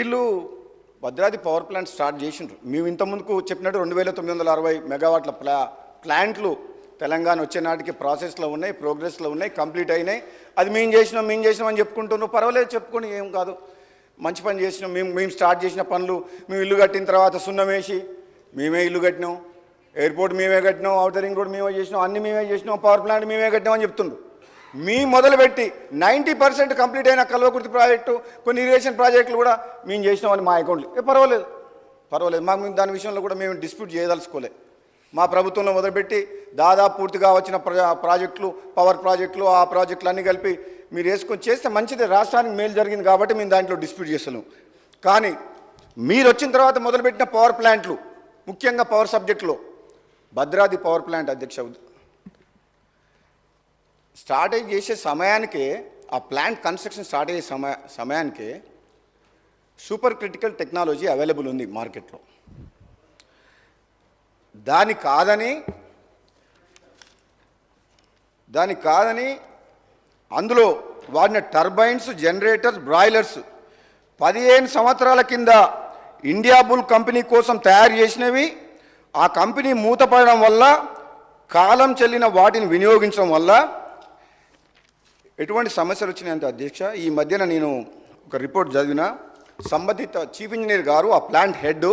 వీళ్ళు Bhadradri power plant start చేసిండ్రు. మేము ఇంతకుముందుకు చెప్పినట్టు రెండు వేల తొమ్మిది వందల అరవై మెగావాట్ల ప్లా ప్లాంట్లు తెలంగాణ వచ్చే నాటికి ప్రాసెస్లో ఉన్నాయి ప్రోగ్రెస్లో ఉన్నాయి కంప్లీట్ అయినాయి. అది మేము చేసినాం మేము చేసినాం అని చెప్పుకుంటున్నాం పర్వాలేదు చెప్పుకొని ఏం కాదు. మంచి పని చేసినాం. మేము మేము స్టార్ట్ చేసిన పనులు మేము ఇల్లు కట్టిన తర్వాత సున్నం వేసి మేమే ఇల్లు కట్టినాం. ఎయిర్పోర్ట్ మేమే కట్టినాం అవుటరింగ్ రోడ్ మేమే చేసినాం అన్ని మేమే చేసినాం పవర్ ప్లాంట్ మేమే కట్టినాం అని చెప్తుండ్రు. మీ మొదలుపెట్టి నైంటీ పర్సెంట్ కంప్లీట్ అయిన కల్వకుర్తి ప్రాజెక్టు కొన్ని ఇరిగేషన్ ప్రాజెక్టులు కూడా మేము చేసినామని మా అకౌంట్లో. ఏ పర్వాలేదు. పర్వాలేదు. మాకు మేము దాని విషయంలో కూడా మేము డిస్ప్యూట్ చేయదలుచుకోలే. మా ప్రభుత్వంలో మొదలుపెట్టి దాదాపు పూర్తిగా వచ్చిన ప్రాజెక్టులు పవర్ ప్రాజెక్టులు ఆ ప్రాజెక్టులు అన్నీ కలిపి మీరు వేసుకొని చేస్తే మంచిది. రాష్ట్రానికి మేలు జరిగింది కాబట్టి మేము దాంట్లో డిస్ప్యూట్ చేస్తున్నాం. కానీ మీరు వచ్చిన తర్వాత మొదలుపెట్టిన పవర్ ప్లాంట్లు ముఖ్యంగా పవర్ సబ్జెక్టులో భద్రాద్రి పవర్ ప్లాంట్ అధ్యక్ష స్టార్ట్ అయ్యి చేసే సమయానికి ఆ ప్లాంట్ కన్స్ట్రక్షన్ స్టార్ట్ అయ్యే సమయ సమయానికి సూపర్ క్రిటికల్ టెక్నాలజీ అవైలబుల్ ఉంది మార్కెట్లో. దాని కాదని దాని కాదని అందులో వాడిన టర్బైన్స్ జనరేటర్స్ బ్రాయిలర్స్ పదిహేను సంవత్సరాల కింద ఇండియా బుల్ కంపెనీ కోసం తయారు చేసినవి ఆ కంపెనీ మూతపడడం వల్ల కాలం చెల్లిన వాటిని వినియోగించడం వల్ల ఎటువంటి సమస్యలు వచ్చినాయంటే అధ్యక్ష ఈ మధ్యన నేను ఒక రిపోర్ట్ చదివిన. సంబంధిత చీఫ్ ఇంజనీర్ గారు ఆ ప్లాంట్ హెడ్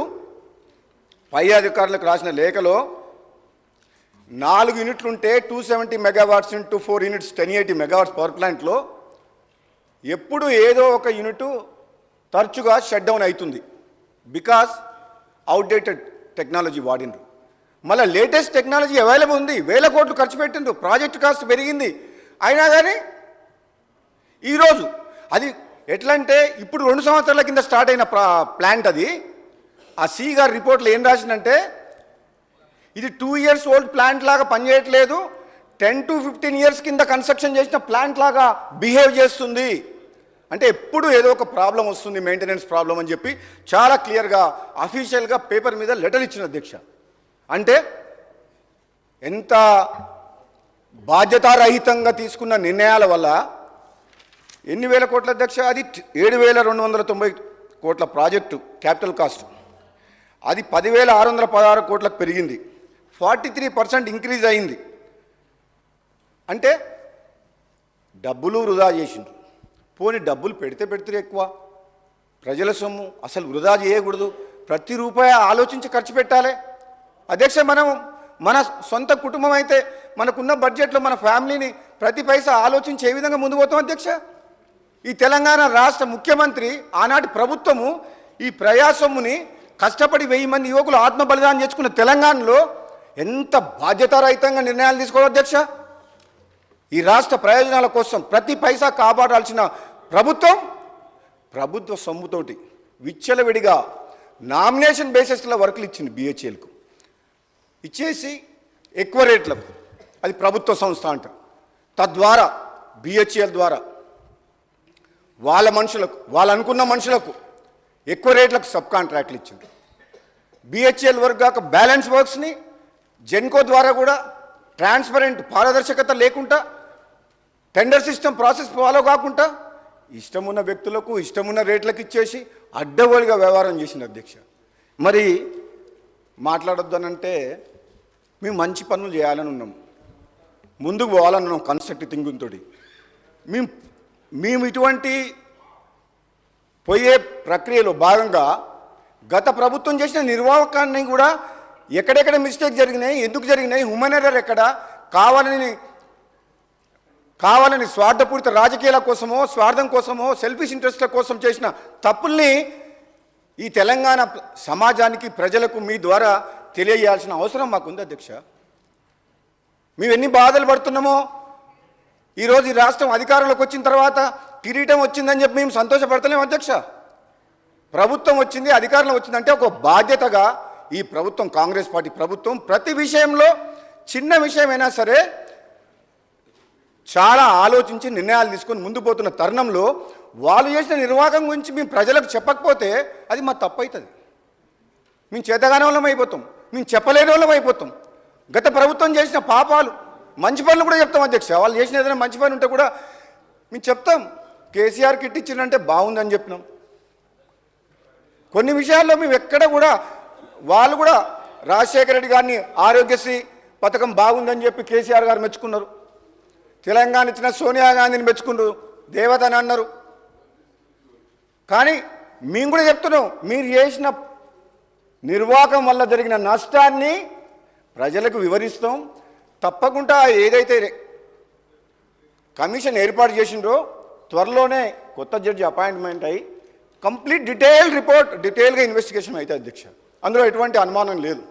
పై అధికారులకు రాసిన లేఖలో నాలుగు యూనిట్లు ఉంటే two seventy megawatts into four units ten eighty megawatts power ప్లాంట్లో ఎప్పుడు ఏదో ఒక యూనిట్ తరచుగా షట్ డౌన్ అవుతుంది. బికాస్ అవుట్డేటెడ్ టెక్నాలజీ వాడిండ్రు. మళ్ళీ లేటెస్ట్ టెక్నాలజీ అవైలబుల్ ఉంది. వేల కోట్లు ఖర్చు పెట్టిండ్రు. ప్రాజెక్ట్ కాస్ట్ పెరిగింది. అయినా కానీ ఈరోజు అది ఎట్లా అంటే ఇప్పుడు రెండు సంవత్సరాల కింద స్టార్ట్ అయిన ప్లాంట్ అది. ఆ సి గారి రిపోర్ట్లో ఏం రాసిందంటే ఇది టూ ఇయర్స్ ఓల్డ్ ప్లాంట్ లాగా పనిచేయట్లేదు. టెన్ టు ఫిఫ్టీన్ ఇయర్స్ కింద కన్స్ట్రక్షన్ చేసిన ప్లాంట్ లాగా బిహేవ్ చేస్తుంది. అంటే ఎప్పుడు ఏదో ఒక ప్రాబ్లం వస్తుంది మెయింటెనెన్స్ ప్రాబ్లం అని చెప్పి చాలా క్లియర్గా అఫీషియల్గా పేపర్ మీద లెటర్ ఇచ్చిన అధ్యక్ష. అంటే ఎంత బాధ్యతారహితంగా తీసుకున్న నిర్ణయాల వల్ల ఎన్ని వేల కోట్ల అధ్యక్ష? అది ఏడు వేల రెండు వందల తొంభై కోట్ల ప్రాజెక్టు క్యాపిటల్ కాస్ట్. అది పదివేల ఆరు వందల పదహారు కోట్లకు పెరిగింది. ఫార్టీ త్రీ పర్సెంట్ ఇంక్రీజ్ అయింది. అంటే డబ్బులు వృధా చేసిండ్రు. పోని డబ్బులు పెడితే పెడితే ఎక్కువ. ప్రజల సొమ్ము అసలు వృధా చేయకూడదు. ప్రతి రూపాయి ఆలోచించి ఖర్చు పెట్టాలి. అధ్యక్ష మనం మన సొంత కుటుంబం అయితే మనకున్న బడ్జెట్లో మన ఫ్యామిలీని ప్రతి పైసా ఆలోచించి ఏ విధంగా ముందు పోతాం అధ్యక్ష? ఈ తెలంగాణ రాష్ట్ర ముఖ్యమంత్రి ఆనాటి ప్రభుత్వము ఈ ప్రయాసొమ్ముని కష్టపడి వెయ్యి మంది యువకులు ఆత్మ బలిదానం చేసుకున్న తెలంగాణలో ఎంత బాధ్యతారహితంగా నిర్ణయాలు తీసుకోవాలి అధ్యక్ష? ఈ రాష్ట్ర ప్రయోజనాల కోసం ప్రతి పైసా కాపాడాల్సిన ప్రభుత్వం ప్రభుత్వ సొమ్ముతోటి విచ్చలవిడిగా నామినేషన్ బేసిస్లో వర్కులు ఇచ్చింది బిహెచ్ఎల్కు. ఇచ్చేసి ఎక్కువ రేట్లకు. అది ప్రభుత్వ సంస్థ అంటారు తద్వారా బిహెచ్ఎల్ ద్వారా వాళ్ళ మనుషులకు వాళ్ళు అనుకున్న మనుషులకు ఎక్కువ రేట్లకు సబ్ కాంట్రాక్ట్లు ఇచ్చింది బిహెచ్ఎల్ వర్క్ కాక బ్యాలెన్స్ వర్క్స్ని జెన్కో ద్వారా కూడా ట్రాన్స్పరెంట్ పారదర్శకత లేకుండా టెండర్ సిస్టమ్ ప్రాసెస్ ఫాలో కాకుండా ఇష్టమున్న వ్యక్తులకు ఇష్టమున్న రేట్లకు ఇచ్చేసి అడ్డగోలుగా వ్యవహారం చేసింది అధ్యక్ష. మరి మాట్లాడొద్దనంటే మేము మంచి పనులు చేయాలని ఉన్నాం. ముందుకు పోవాలని ఉన్నాం కన్స్ట్రక్టివ్ థింకింగ్తో మేము మేము ఇటువంటి పోయే ప్రక్రియలో భాగంగా గత ప్రభుత్వం చేసిన నిర్వాహకాన్ని కూడా ఎక్కడెక్కడ మిస్టేక్ జరిగినాయి ఎందుకు జరిగినాయి హ్యూమన్ ఎర్రర్ ఎక్కడ కావాలని కావాలని స్వార్థపూరిత రాజకీయాల కోసమో స్వార్థం కోసమో సెల్ఫిష్ ఇంట్రెస్ట్ల కోసం చేసిన తప్పుల్ని ఈ తెలంగాణ సమాజానికి ప్రజలకు మీ ద్వారా తెలియజేయాల్సిన అవసరం మాకుంది అధ్యక్ష. మేము ఎన్ని బాధలు పడుతున్నామో ఈరోజు ఈ రాష్ట్రం అధికారంలోకి వచ్చిన తర్వాత కిరీటం వచ్చిందని చెప్పి మేము సంతోషపడతలేము అధ్యక్ష. ప్రభుత్వం వచ్చింది అధికారంలో వచ్చిందంటే ఒక బాధ్యతగా ఈ ప్రభుత్వం కాంగ్రెస్ పార్టీ ప్రభుత్వం ప్రతి విషయంలో చిన్న విషయమైనా సరే చాలా ఆలోచించి నిర్ణయాలు తీసుకొని ముందు పోతున్న తరుణంలో వాళ్ళు చేసిన నిర్వాహకం గురించి మేము ప్రజలకు చెప్పకపోతే అది మా తప్పు అవుతుంది మేము చేతగానే వాళ్ళం అయిపోతాం మేము చెప్పలేని వాళ్ళం అయిపోతాం. గత ప్రభుత్వం చేసిన పాపాలు మంచి పనులు కూడా చెప్తాం అధ్యక్ష. వాళ్ళు చేసిన ఏదైనా మంచి పని ఉంటే కూడా మేము చెప్తాం. కేసీఆర్ కిట్ ఇచ్చిందంటే బాగుందని చెప్పినాం. కొన్ని విషయాల్లో మేము ఎక్కడ కూడా వాళ్ళు కూడా రాజశేఖర రెడ్డి గారిని ఆరోగ్యశ్రీ పథకం బాగుందని చెప్పి కేసీఆర్ గారు మెచ్చుకున్నారు. తెలంగాణ ఇచ్చిన సోనియా గాంధీని మెచ్చుకున్నారు. దేవతని అన్నారు. కానీ మేము కూడా చెప్తున్నాం మీరు చేసిన నిర్వాహకం వల్ల జరిగిన నష్టాన్ని ప్రజలకు వివరిస్తాం. తప్పకుండా ఏదైతే కమిషన్ ఏర్పాటు చేసిండ్రో త్వరలోనే కొత్త జడ్జి అపాయింట్మెంట్ అయ్యి కంప్లీట్ డీటెయిల్ రిపోర్ట్ డీటెయిల్గా ఇన్వెస్టిగేషన్ అయితే అధ్యక్ష. అందులో ఎటువంటి అనుమానం లేదు.